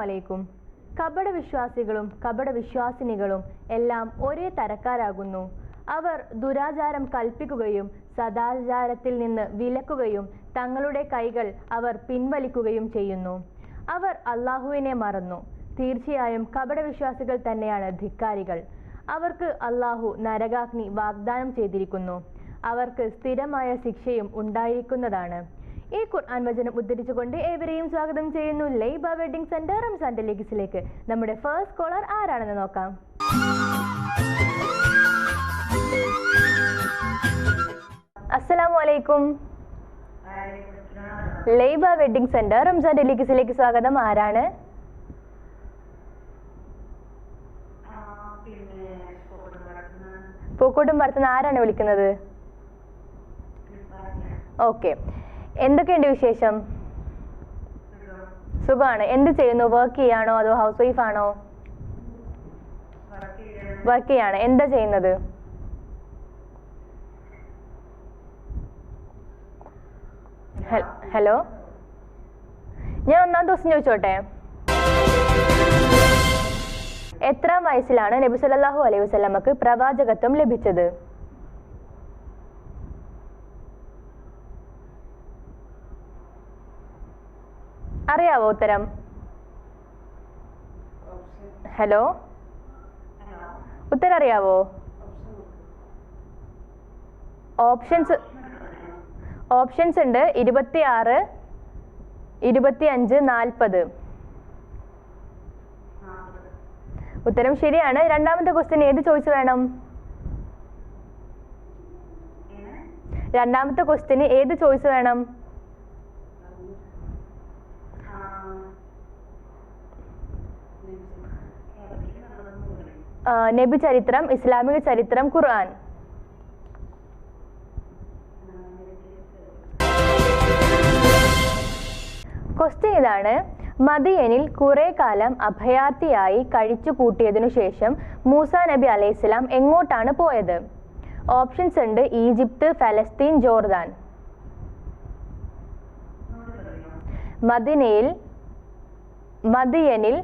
അലൈക്കും. കപട വിശ്വാസികളും കപട വിശ്വാസിനികളും എല്ലാം ഒരേ തരക്കാരാകുന്നു. അവർ ദുരാചാരം കൽപ്പിക്കുകയും സദാചാരത്തിൽ നിന്ന് വിലക്കുകയും തങ്ങളുടെ കൈകൾ അവർ പിൻവലിക്കുകയും ചെയ്യുന്നു. അവർ അള്ളാഹുവിനെ മറന്നു. തീർച്ചയായും കപട വിശ്വാസികൾ തന്നെയാണ് ധിക്കാരികൾ. അവർക്ക് അള്ളാഹു നരകാഗ്നി വാഗ്ദാനം ചെയ്തിരിക്കുന്നു. അവർക്ക് സ്ഥിരമായ ശിക്ഷയും ഉണ്ടായിരിക്കുന്നതാണ്. ഈ ഖുർആൻ വചനം ഉദ്ധരിച്ചുകൊണ്ട് ഏവരെയും സ്വാഗതം ചെയ്യുന്നു. ലൈബ വെഡിങ് സെന്റർ റംസാൻ ലെഗിസിലേക്ക് നമ്മുടെ ഫസ്റ്റ് കോളർ ആരാണെന്ന് നോക്കാം. അസ്സലാമു അലൈക്കും. ലൈബ വെഡിങ് സെന്റർ റംസാൻ ഡെലിഗസിലേക്ക് സ്വാഗതം. ആരാണ്? പൂക്കോട്ടും പറത്തുന്ന ആരാണ് വിളിക്കുന്നത്? ഓക്കെ. എന്തൊക്കെയുണ്ട് വിശേഷം? സുഖമാണ്. എന്ത് ചെയ്യുന്നു? വർക്ക് ചെയ്യാണോ അതോ ഹൗസ് വൈഫ് ആണോ? വർക്ക് ചെയ്യാണ്. എന്താ ചെയ്യുന്നത്? ഹലോ? ഞാൻ ഒന്നാം ദിവസം ചോദിച്ചോട്ടെ? എത്രാം വയസ്സിലാണ് നബി സല്ലല്ലാഹു അലൈഹി വസല്ലമക്ക് പ്രവാചകത്വം ലഭിച്ചത്? അറിയാവോ ഉത്തരം? ഹലോ? ഉത്തരം അറിയാവോ? ഓപ്ഷൻസ് ഓപ്ഷൻസ് ഉണ്ട്. ഇരുപത്തി ആറ് ഇരുപത്തി അഞ്ച് നാൽപ്പത്. ഉത്തരം ശരിയാണ്. രണ്ടാമത്തെ ക്വസ്റ്റ്യൻ ഏത് ചോയ്സ് വേണം? രണ്ടാമത്തെ ക്വസ്റ്റ്യന് ഏത് ചോയ്സ് വേണം? നബി ചരിത്രം ഇസ്ലാമിക ചരിത്രം ഖുർആൻ. ക്വസ്റ്റ്യൻ ഇതാണ്. മദിയനിൽ കുറെ കാലം അഭയാർത്ഥിയായി കഴിച്ചു കൂട്ടിയതിനു ശേഷം മൂസ നബി അലൈഹിസ്ലാം എങ്ങോട്ടാണ് പോയത്? ഓപ്ഷൻസ് ഉണ്ട് ഈജിപ്ത് ഫലസ്തീൻ ജോർദാൻ. മദിനയിൽ മദിയനിൽ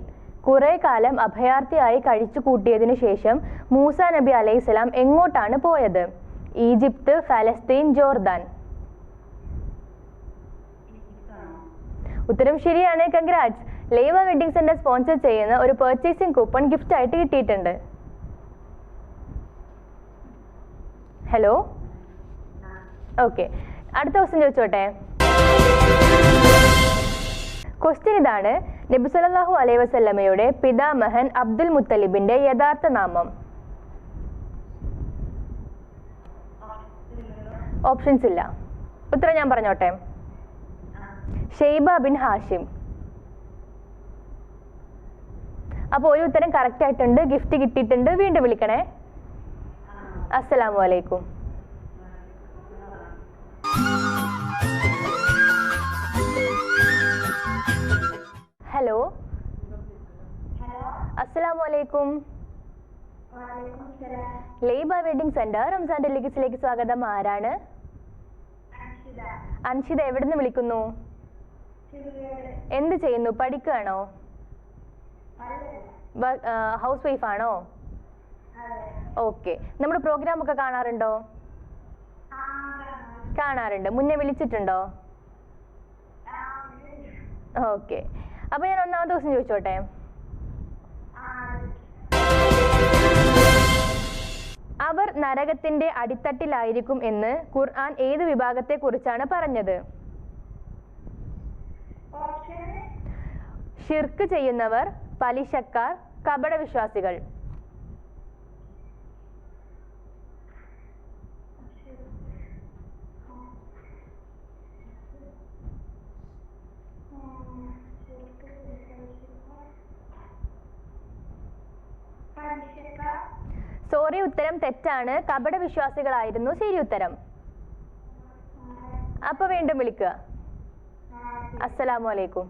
കുറെ കാലം അഭയാർത്ഥിയായി കഴിച്ചു കൂട്ടിയതിനു ശേഷം മൂസ നബി അലൈഹിസ്ലാം എങ്ങോട്ടാണ് പോയത്? ഈജിപ്ത് ഫലസ്തീൻ ജോർദാൻ. ഉത്തരം ശരിയാണ് congrats Laiba wedding centre sponsor ചെയ്യുന്ന ഒരു പർച്ചേസിംഗ് കൂപ്പൺ ഗിഫ്റ്റ് ആയിട്ട് കിട്ടിയിട്ടുണ്ട്. ഹലോ? ഓക്കെ. അടുത്ത ക്വസ്റ്റ്യൻ ചോദിച്ചോട്ടെ? ക്വസ്റ്റ്യൻ ഇതാണ് നബി സല്ലല്ലാഹു അലൈഹി വസല്ലമയുടെ പിതാമഹൻ അബ്ദുൽ മുത്തലിബിന്റെ യഥാർത്ഥ നാമം. ഓപ്ഷൻസ് ഇല്ല. ഉത്തരം ഞാൻ പറഞ്ഞോട്ടെ. Shaiba bin Hashim. അപ്പോൾ ഒരു ഉത്തരം കറക്റ്റ് ആയിട്ടുണ്ട് ഗിഫ്റ്റ് കിട്ടിയിട്ടുണ്ട് വീണ്ടും വിളിക്കണേ. അസ്സലാമു ഹലോ. അസ്സലാമു അലൈക്കും ലേബ വെഡിങ് സെന്റർ റംസാൻ ഡെലിഗസിലേക്ക് സ്വാഗതം. ആരാണ്? അൻഷിത. എവിടുന്ന് വിളിക്കുന്നു? എന്ത് ചെയ്യുന്നു? പഠിക്കുകയാണോ? ഹൗസ് വൈഫ് ആണോ? ഓക്കെ. നമ്മുടെ പ്രോഗ്രാം ഒക്കെ കാണാറുണ്ടോ? കാണാറുണ്ട്. മുന്നേ വിളിച്ചിട്ടുണ്ടോ? ഓക്കെ. അപ്പൊ ഞാൻ ഒന്നാമത്തെ ദിവസം ചോദിച്ചോട്ടെ? അവർ നരകത്തിന്റെ അടിത്തട്ടിലായിരിക്കും എന്ന് ഖുർആൻ ഏത് വിഭാഗത്തെ കുറിച്ചാണ് പറഞ്ഞത് ഷിർക്ക് ചെയ്യുന്നവർ പലിശക്കാർ കപട സോറി ഉത്തരം തെറ്റാണ്. കപട വിശ്വാസികളായിരുന്നു. ശരി ഉത്തരം. അപ്പൊ വീണ്ടും വിളിക്കുക. അസ്സലാമു അലൈക്കും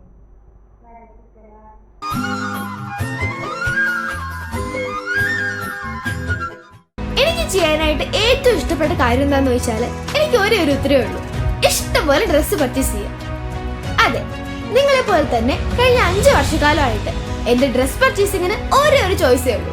എനിക്ക് ചെയ്യാനായിട്ട് ഏറ്റവും ഇഷ്ടപ്പെട്ട കാര്യം എന്താന്ന് വെച്ചാൽ എനിക്ക് ഒരേ ഒരു ഉത്തരവേ ഉള്ളൂ. ഇഷ്ടംപോലെ ഡ്രസ്സ് പർച്ചേസ് ചെയ്യാം. അതെ നിങ്ങളെ പോലെ തന്നെ കഴിഞ്ഞ അഞ്ച് വർഷക്കാലമായിട്ട് എന്റെ ഡ്രസ് പർച്ചേസിങ്ങിന് ഒരേ ഒരു ചോയ്സേ ഉള്ളൂ.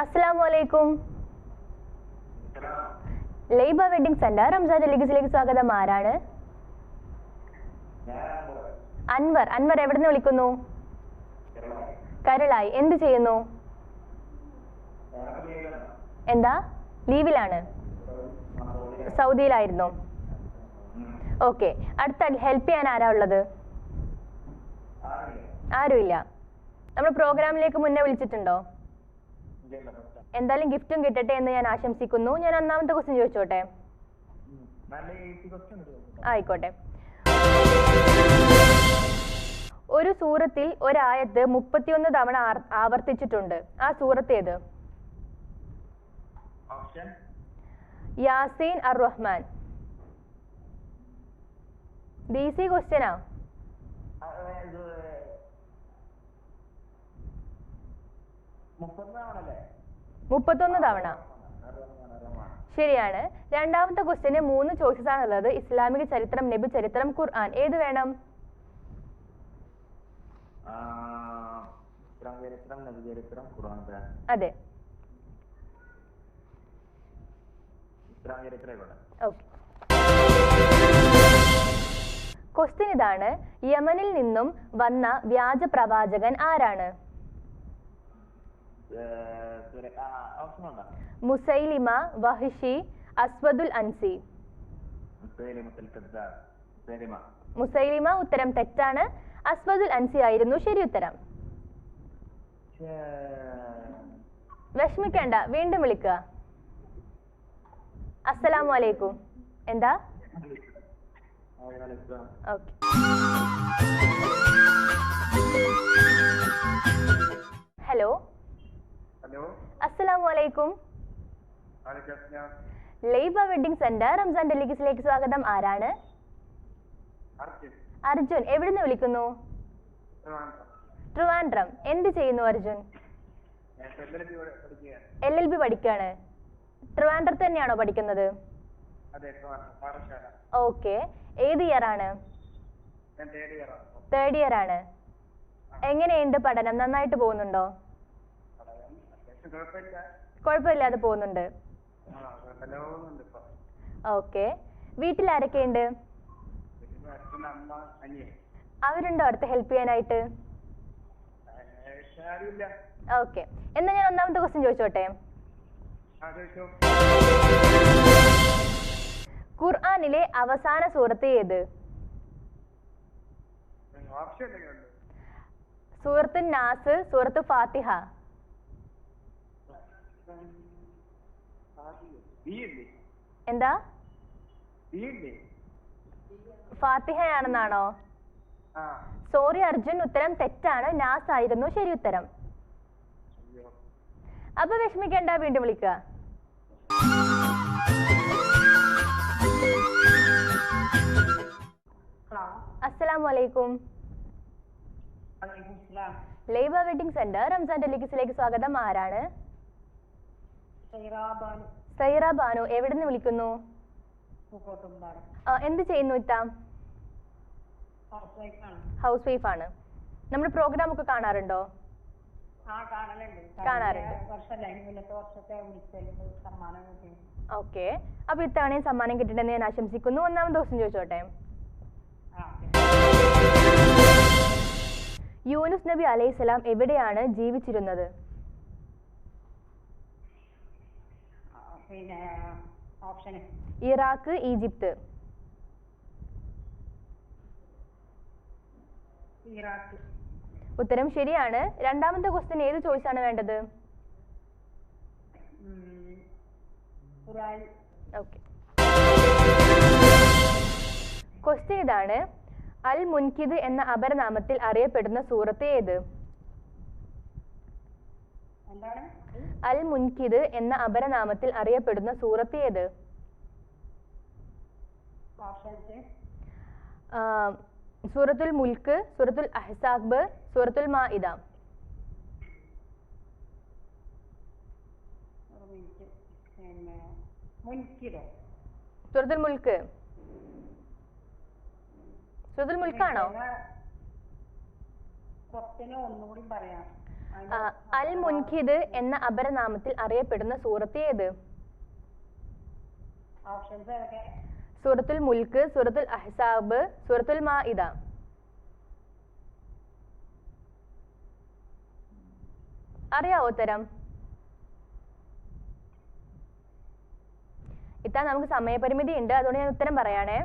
അസ്സലാമു അലൈക്കും ലൈബ വെഡിങ് സെന്റർ റംസാൻ ലിഗസിലേക്ക് സ്വാഗതം. ആരാണ്? അൻവർ. അൻവർ എവിടുന്ന് വിളിക്കുന്നു? കരളായി. എന്ത് ചെയ്യുന്നു? എന്താ? ലീവിലാണ്. സൗദിയിലായിരുന്നു. ഓക്കെ. അടുത്ത ഹെൽപ്പ് ചെയ്യാൻ ആരാ ഉള്ളത്? ആരുമില്ല. നമ്മൾ പ്രോഗ്രാമിലേക്ക് മുന്നേ വിളിച്ചിട്ടുണ്ടോ? എന്തായാലും ഗിഫ്റ്റും കിട്ടട്ടെ എന്ന് ഞാൻ ആശംസിക്കുന്നു. ഞാൻ ഒന്നാമത്തെ ക്വസ്റ്റ്യൻ ചോദിച്ചോട്ടെ? ആയിക്കോട്ടെ. ഒരു സൂറത്തിൽ ഒരായത്ത് മുപ്പത്തിയൊന്ന് തവണ ആവർത്തിച്ചിട്ടുണ്ട്. ആ സൂറത്ത് ഏത്? യാസീൻ അർ റഹ്മാൻ. ഡി സി ക്വസ്റ്റ്യനാ മുപ്പത്തൊന്ന് തവണ. ശരിയാണ്. രണ്ടാമത്തെ ക്വസ്റ്റ്യന് മൂന്ന് ചോയ്സസ് ഉള്ളത് ഇസ്ലാമിക ചരിത്രം നബി ചരിത്രം ഖുർആൻ. ഏത് വേണം? അതെ. ക്വസ്റ്റ്യൻ ഇതാണ്. യമനിൽ നിന്നും വന്ന വ്യാജ പ്രവാചകൻ ആരാണ്? മുസൈലിമ വഹിഷി അസ്വദുൽ അൻസി. മുസൈലിമ ഉത്തരം തെറ്റാണ്. അസ്വദുൽ അൻസി ആയിരുന്നു ശരി ഉത്തരം. വിഷമിക്കേണ്ട വീണ്ടും വിളിക്കുക. അസ്സലാമു അലൈക്കും എന്താ ഓക്കെ. ഹലോ? ഹലോ. അസ്സലാമു അലൈക്കും ലൈബ വെഡിങ് സെന്റർ റംസാൻ ഡെലിഗസിലേക്ക് സ്വാഗതം. ആരാണ്? അർജുൻ. എവിടുന്ന് വിളിക്കുന്നു? ട്രിവാൻഡ്രം. എന്ത് ചെയ്യുന്നു അർജുൻ? എൽ എൽ ബി പഠിക്കാണ്. ട്രിവാൻഡ്രത്ത് തന്നെയാണോ പഠിക്കുന്നത്? ഓക്കെ. ഏത് ഇയർ ആണ്? തേർഡ് ഇയർ ആണ്. എങ്ങനെയുണ്ട് പഠനം? നന്നായിട്ട് പോകുന്നുണ്ടോ? കുഴപ്പമില്ലാതെ പോകുന്നുണ്ട്. ഓക്കെ. വീട്ടിൽ ആരൊക്കെയുണ്ട് അവരുണ്ടോ അടുത്ത് ഹെൽപ്പ് ചെയ്യാനായിട്ട്? ഓക്കെ. എന്നാ ഞാൻ ഒന്നാമത്തെ ക്വസ്റ്റ്യൻ ചോദിച്ചോട്ടെ? ഖുർആാനിലെ അവസാന സൂറത്ത് ഏത്? സൂറത്ത് നാസ് സൂറത്ത് ഫാത്തിഹ. എന്താ? ഫാത്തിഹയാണെന്നാണോ? സോറി അർജുൻ ഉത്തരം തെറ്റാണ്. നാസ് ആയിരുന്നു ശരി ഉത്തരം. അപ്പൊ വിഷമിക്കണ്ട വീണ്ടും വിളിക്കുക. ലൈബ വെഡിങ് സെന്റർ റംസാൻ ഡെലിഗസിലേക്ക് സ്വാഗതം. ആരാണ്? സൈറ ബാനു എവിടുന്ന് വിളിക്കുന്നു? എന്ത് ചെയ്യുന്നു ഇത്താം? ഹൗസ് വൈഫ് ആണ് നമ്മുടെ പ്രോഗ്രാം ഒക്കെ കാണാറുണ്ടോ. കാണാറുണ്ട്. ഓക്കെ. അപ്പൊ ഇത്തവണയും സമ്മാനം കിട്ടിയിട്ടുണ്ടെന്ന് ഞാൻ ആശംസിക്കുന്നു. ഒന്നാമത് ദിവസം ചോദിച്ചോട്ടെ? യൂനുസ് നബി അലൈഹി അലൈഹിസ്സലാം എവിടെയാണ് ജീവിച്ചിരുന്നത് ആ, പിന്നെ ഓപ്ഷന് ഇറാഖ് ഈജിപ്ത്. ഇറാഖ്. ഉത്തരം ശരിയാണ്. രണ്ടാമത്തെ ക്വസ്റ്റ്യൻ ഏത് ചോയ്സ് ആണ് വേണ്ടത്? ക്വസ്റ്റ്യൻ ഇതാണ്. അൽ മുൻകിദ് എന്ന അപരനാമത്തിൽ അറിയപ്പെടുന്ന സൂറത്ത് ഏത്? എന്താണ്? അൽ മുൻകിദ് എന്ന അപരനാമത്തിൽ അറിയപ്പെടുന്ന സൂറത്ത് ഏത്? സൂറത്തുൽ മുൽക്ക് സൂറത്തുൽ അഹ്സാബ് സൂറത്തുൽ മാഇദ. സൂറത്തുൽ മുൽക്ക്. സൂറത്തുൽ മുൽക്കാണോ? ഒന്നുകൂടി പറയാം. അൽ മുൻകിദ് എന്ന അപരനാമത്തിൽ അറിയപ്പെടുന്ന സൂറത്ത് ഏത്? സൂറത്തുൽ മുൽക്ക് സൂറത്തുൽ അഹ്സാബ് സൂറത്തുൽ മാഇദ. അറിയാവോ ഉത്തരം? ഇത്താ നമുക്ക് സമയപരിമിതി ഉണ്ട് അതുകൊണ്ട് ഞാൻ ഉത്തരം പറയാണേ.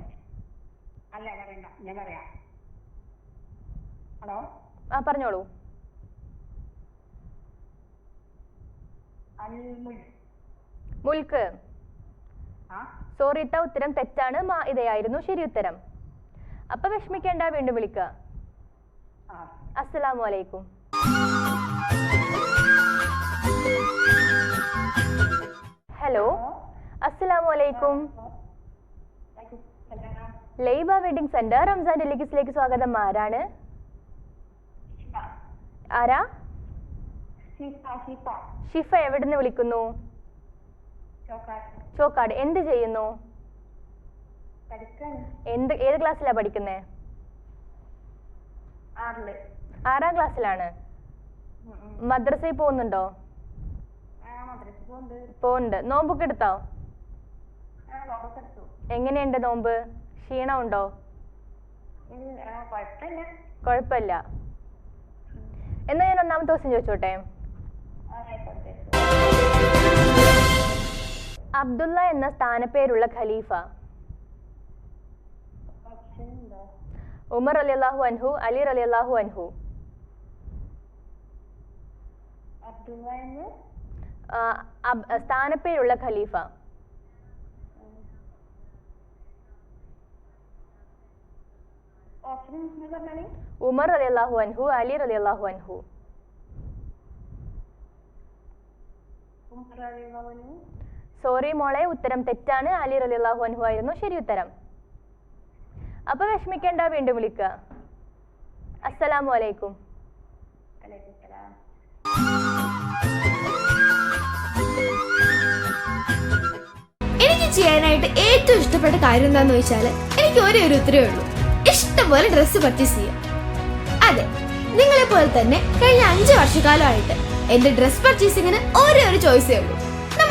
അല്ല പറയണ്ട ഞാൻ പറയാം. ഹലോ ആ പറഞ്ഞോളൂ അൽ മുൽ മുൽക്ക് ഇട്ട ഉത്തരം തെറ്റാണ്. മാഇദയായിരുന്നു ശരി ഉത്തരം. അപ്പൊ വിഷമിക്കേണ്ട വീണ്ടും വിളിക്ക. അസ്സലാമു അലൈക്കും. ഹലോ. അസ്സലാമു അലൈക്കും. ലൈബ വെഡിങ് സെന്റർ റംസാൻ ഡെലിഗസിലേക്ക് സ്വാഗതം. ആരാണ്? ആരാ? ഷിഫ ഷിഫ എവിടുന്ന് വിളിക്കുന്നു? ചോക്കാട്. എന്ത് ചെയ്യുന്നു? എന്ത് ഏത് ക്ലാസ്സിലാ പഠിക്കുന്നേ? ആറാം ക്ലാസ്സിലാണ്. മദ്രസയിൽ പോകുന്നുണ്ടോ? പോകുന്നുണ്ട്. നോമ്പൊക്കെ എടുത്തോ? എങ്ങനെയുണ്ട് നോമ്പ്? ക്ഷീണമുണ്ടോ? കുഴപ്പമില്ല. എന്നാ ഞാൻ ഒന്നാമത്തെ ദിവസം ചോദിച്ചോട്ടെ? അബ്ദുള്ള എന്ന സ്ഥാനപ്പേരുള്ള ഖലീഫ. ഉമർ അലി അള്ളാഹു അൻഹു. അലി അലി അള്ളാഹു അൻഹു സ്ഥാനപ്പേരുള്ള ഖലീഫ. ഉമർ അലി അള്ളാഹു ഉമർ അലി അള്ളാഹു അൻഹു. അലി അലി അള്ളാഹു അൻഹു. സോറി മോളെ ഉത്തരം തെറ്റാണ്. അലി റലി അള്ളാഹു അൻഹു ആയിരുന്നു. ശരി ഉത്തരം. അപ്പൊ വിഷമിക്കേണ്ട വീണ്ടും വിളിക്കുക. അസ്സലാമു അലൈക്കും. അലൈക്കും എനിക്ക് ചെയ്യാനായിട്ട് ഏറ്റവും ഇഷ്ടപ്പെട്ട കാര്യം എന്താന്ന് വെച്ചാൽ എനിക്ക് ഒരേ ഒരു ഉത്തരവേ ഉള്ളൂ. ഇഷ്ടംപോലെ ഡ്രസ്സ് പർച്ചേസ് ചെയ്യാം. അതെ നിങ്ങളെ പോലെ തന്നെ കഴിഞ്ഞ അഞ്ച് വർഷക്കാലമായിട്ട് എന്റെ ഡ്രസ് പർച്ചേസിങ്ങിന് ഒരേ ഒരു ചോയ്സേ ഉള്ളൂ.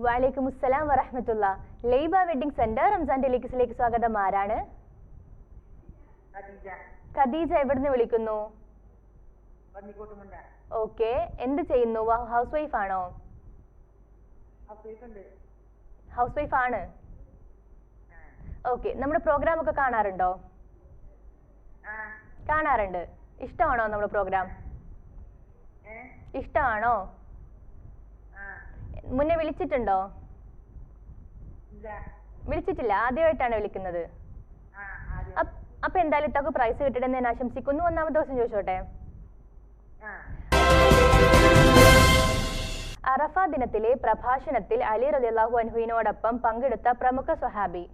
വലൈക്കും അസ്സലാം വറഹമത്തുള്ള. ലൈബ വെഡിങ് സെന്റർ റംസാൻ ഡെലിഗസിലേക്ക് സ്വാഗതം. ആരാണ്? ഖദീജ. എവിടുന്ന് വിളിക്കുന്നു? ഓക്കെ. എന്ത് ചെയ്യുന്നു? ഹൗസ് വൈഫ് ആണോ? ഹൗസ് വൈഫ് ആണ്. ഓക്കെ. നമ്മുടെ പ്രോഗ്രാം ഒക്കെ കാണാറുണ്ടോ? കാണാറുണ്ട്. ഇഷ്ടമാണോ നമ്മുടെ പ്രോഗ്രാം ഇഷ്ടമാണോ? മുന്നേ വിളിച്ചിട്ടുണ്ടോ? വിളിച്ചിട്ടില്ല. ആദ്യമായിട്ടാണ് വിളിക്കുന്നത്. അപ്പ് എന്തായാലും ഇത്തക്ക് പ്രൈസ് കിട്ടണമെന്ന് ഞാൻ ആശംസിക്കുന്നു. ഒന്നാമത്തെ ദിവസം ചോദിച്ചോട്ടെ? അറഫ ദിനത്തിലെ പ്രഭാഷണത്തിൽ അലി റലിയല്ലാഹു അൻഹുവിനോടൊപ്പം പങ്കെടുത്ത പ്രമുഖ സ്വഹാബി.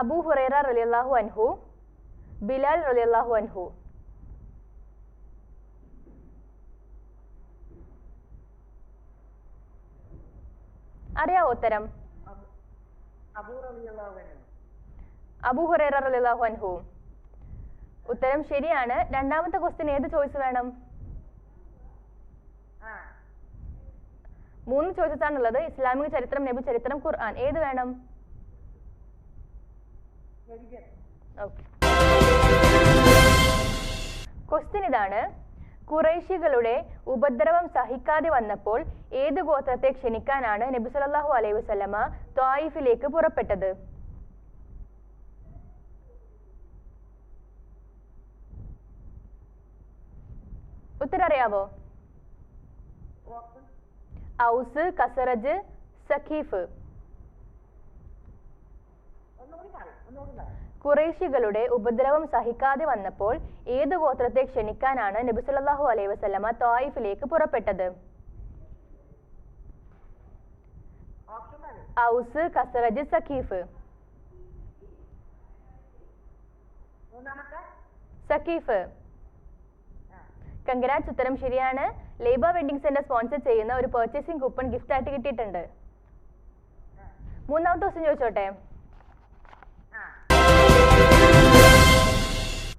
അബു ഹുറൈറ റളിയല്ലാഹു അൻഹു ബിലാൽ റളിയല്ലാഹു അൻഹു. അറിയാവോ ഉത്തരം? അബു- അബൂ റളിയല്ലാഹു അബൂ ഹുറൈറ റലിയല്ലാഹു അൻഹു. ഉത്തരം ശരിയാണ്. രണ്ടാമത്തെ ക്വസ്റ്റ്യൻ ഏത് ചോയ്സ് വേണം? മൂന്ന് ചോയ്സസ് ആണുള്ളത്. ഇസ്ലാമിക ചരിത്രം നബി ചരിത്രം ഖുർആൻ. ഏത് വേണം? ക്വസ്റ്റ്യൻ ഇതാണ്. കുറേശികളുടെ ഉപദ്രവം സഹിക്കാതെ വന്നപ്പോൾ ഏത് ഗോത്രത്തെ ക്ഷണിക്കാനാണ് നബി സല്ലല്ലാഹു അലൈഹി വസല്ലമ ത്വായിഫിലേക്ക് പുറപ്പെട്ടത്? ഉത്തരം അറിയാവോ ഔസ് കസറജ് സഖീഫ്. കുറേശികളുടെ ഉപദ്രവം സഹിക്കാതെ വന്നപ്പോൾ ഏത് ഗോത്രത്തെ ക്ഷണിക്കാനാണ് നബി സല്ലല്ലാഹു അലൈഹി വസല്ലമ തായിഫിലേക്ക് പുറപ്പെട്ടത്? ഔസ് കസറജ് സഖീഫ്. സഖീഫ്. കങ്കരാജ് ഉത്തരം ശരിയാണ്. ലേബർ വെഡിങ് സെന്റർ സ്പോൺസർ ചെയ്യുന്ന ഒരു പർച്ചേസിംഗ് കൂപ്പൺ ഗിഫ്റ്റ് ആയിട്ട് കിട്ടിയിട്ടുണ്ട്. മൂന്നാമത്തെ ദിവസം ചോദിച്ചോട്ടെ?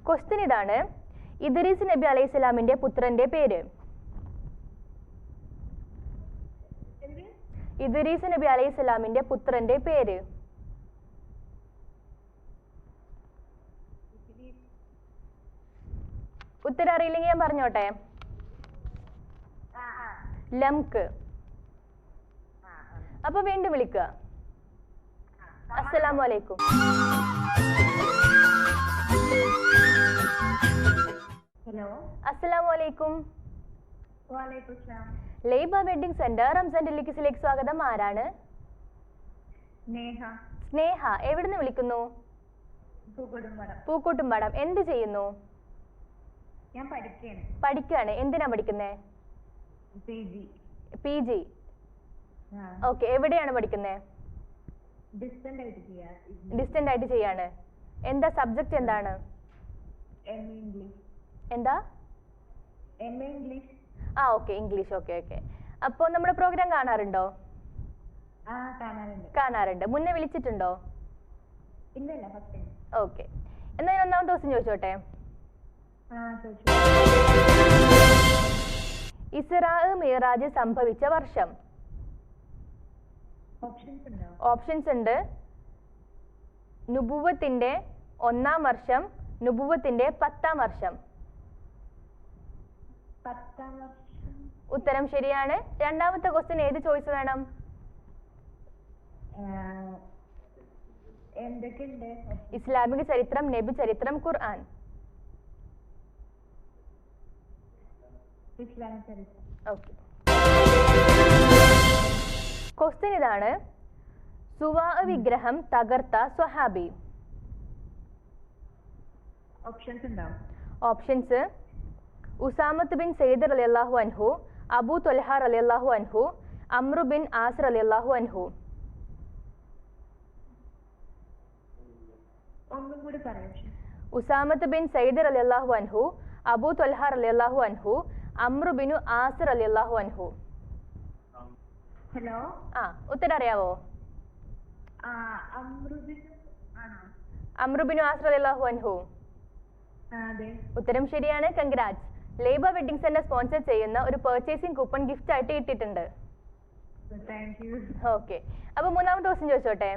ക്വസ്റ്റ്യൻ ഇതാണ്. ഇദ്രീസ് നബി അലൈഹി സ്വലാമിന്റെ പുത്രന്റെ പേര്. ഇദ്രീസ് നബി അലൈഹി സ്വലാമിന്റെ പുത്രന്റെ പേര്. ഉത്തരം അറിയില്ലെങ്കിൽ ഞാൻ പറഞ്ഞോട്ടെ? ലംക്ക് അപ്പൊ വീണ്ടും വിളിക്കുക. അസ്സലാമു ഹലോ അസ്സലാമു അലൈക്കും വാലേക്കും സലാം ലേബ വെഡിങ് സെന്റർ റംസാൻ ഡെലിക്കസിലേക്ക് സ്വാഗതം. ആരാണ്? നേഹ സ്നേഹ. എവിടുന്ന് വിളിക്കുന്നു? പൂക്കോട്ടുംപാടം. എന്ത് ചെയ്യുന്നു? പഠിക്കുകയാണ് എന്തിനാ പഠിക്കുന്നേ? P G. ഓക്കെ എവിടെയാണ് പഠിക്കുന്നേ? ഡിസ്റ്റന്റ് ആയിട്ട് ചെയ്യാണ്. എന്താ സബ്ജക്ട് എന്താണ്? എന്താ? ആ ഓക്കെ ഇംഗ്ലീഷ് ഓക്കെ ഓക്കെ അപ്പോൾ നമ്മുടെ പ്രോഗ്രാം കാണാറുണ്ടോ? കാണാറുണ്ട്. മുന്നേ വിളിച്ചിട്ടുണ്ടോ? ഓക്കെ എന്നാ ഞാൻ ഒന്നാമത്തെ ദിവസം ചോദിച്ചോട്ടെ? ആ ചോദിച്ചു. ഇസ്രാ മിറാജ് സംഭവിച്ച വർഷം. ഓപ്ഷൻസ് ഉണ്ടോ? ഓപ്ഷൻസ് ഉണ്ട്. നുബുവത്തിന്റെ ഒന്നാം വർഷം നുബുവത്തിന്റെ പത്താം വർഷം. ഉത്തരം ശരിയാണ്. രണ്ടാമത്തെ ക്വസ്റ്റ്യൻ ഏത് ചോയ്സ് വേണം? ഇസ്ലാമിക ചരിത്രം നബി ചരിത്രം ഖുർആൻ. ക്വസ്റ്റ്യൻ ഇതാണ്. സുവാ വിഗ്രഹം തകർത്ത സ്വഹാബി. ഓപ്ഷൻസ് ഉണ്ടാവും. ഓപ്ഷൻസ് ഉസാമത്ത് ബിൻ സെയ്ദ് അള്ളാഹു അൻഹു അബു അബൂ അലി അള്ളാഹു അൻഹു അമ്രു ബിൻ ആസർ അലി അള്ളാഹു അൻഹു ഉസാമത്ത് ബിൻ സൈദർ അലി അള്ളാഹു അൻഹു അബു അബൂ അലി അള്ളാഹു അൻഹു അമ്രു ബിനു അലി അള്ളാഹു അൻഹു. ഹലോ ആ ഉത്തരം അറിയാവോ? ആ അമൃതിന് ആണോ? അമ്രു ബിനു ആസ് റളിയല്ലാഹു അൻഹു. ഉത്തരം ശരിയാണ് congrats Laiba wedding centre sponsor ചെയ്യുന്ന ഒരു പർച്ചേസിംഗ് കൂപ്പൺ ഗിഫ്റ്റ് ആയിട്ട് കിട്ടിയിട്ടുണ്ട്. ഓക്കെ അപ്പൊ മൂന്നാമത്തെ ദിവസം ചോദിച്ചോട്ടെ?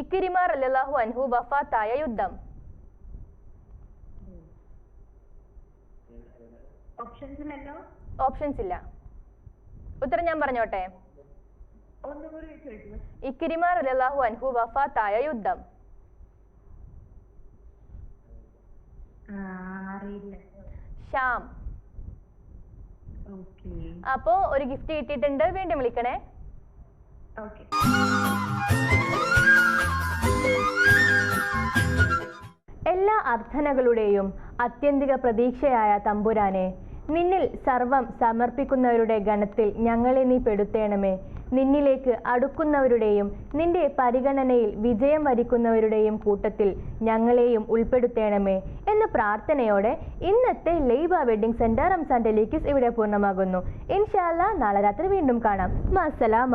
ഇക്കിരിമാർ അല്ലാഹു അൻഹു വഫാത്തായ യുദ്ധം. ഓപ്ഷൻസ് ഇല്ല. ഉത്തരം ഞാൻ പറഞ്ഞോട്ടെ? ഇക്കിരിമ റളിയല്ലാഹു അൻഹു വഫാത്തായ യുദ്ധം. അറിയില്ല. Sham okay. അപ്പോ ഒരു ഗിഫ്റ്റ് കിട്ടിയിട്ടുണ്ട്. വീണ്ടും വിളിക്കണേ. എല്ലാ അർത്ഥനകളുടെയും അത്യന്തിക പ്രതീക്ഷയായ തമ്പുരാനെ നിന്നിൽ സർവം സമർപ്പിക്കുന്നവരുടെ ഗണത്തിൽ ഞങ്ങളെ നീ പെടുത്തേണമേ. നിന്നിലേക്ക് അടുക്കുന്നവരുടെയും നിന്റെ പരിഗണനയിൽ വിജയം വരിക്കുന്നവരുടെയും കൂട്ടത്തിൽ ഞങ്ങളെയും ഉൾപ്പെടുത്തേണമേ എന്ന പ്രാർത്ഥനയോടെ ഇന്നത്തെ ലൈബ വെഡിങ് സെന്റർ റംസാൻ ഡെലീക്കിസ് ഇവിടെ പൂർണമാകുന്നു. ഇൻഷാല്ല നാളെ രാത്രി വീണ്ടും കാണാം. മസലാമ